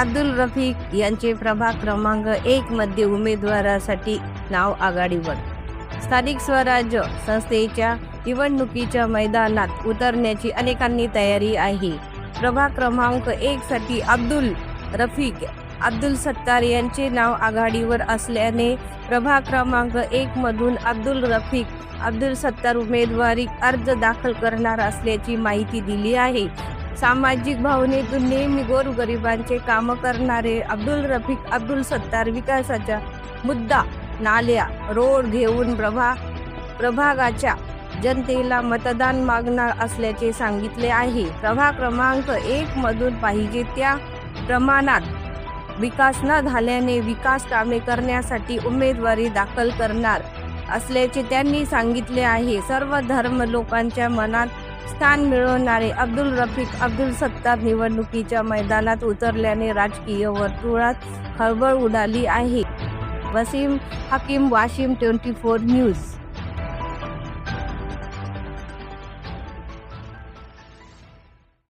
अब्दुल रफिक यांचे प्रभाग क्रमांक एक मध्ये उमेदवारासाठी नाव आघाडीवर. स्थानिक स्वराज्य संस्थेच्या निवडणुकीच्या मैदानात उतरण्याची अनेकांनी तयारी आहे. प्रभाग क्रमांक एक साठी अब्दुल रफिक अब्दुल सत्तार यांचे नाव आघाडीवर असल्याने प्रभाग क्रमांक एक मधून अब्दुल रफिक अब्दुल सत्तार उमेदवारी अर्ज दाखल करणार असल्याची माहिती दिली आहे. सामाजिक भावनेतून नेहमी गोरगरिबांचे कामं करणारे अब्दुल रफिक अब्दुल सत्तार विकासाचा मुद्दा नाल्या रोड घेऊन प्रभा प्रभागाच्या जनतेला मतदान मागणार असल्याचे सांगितले आहे. प्रभाग क्रमांक एक मधून पाहिजे त्या प्रमाणात विकास न झाल्याने विकास कामे करण्यासाठी उमेदवारी दाखल करणार असल्याचे त्यांनी सांगितले आहे. सर्व धर्म लोकांच्या मनात स्थान मिळवणारे अब्दुल रफिक अब्दुल सत्तार निवडणुकीच्या मैदानात उतरल्याने राजकीय वर्तुळात खळबळ उडाली आहे. Wasim Hakim Washim twenty four news.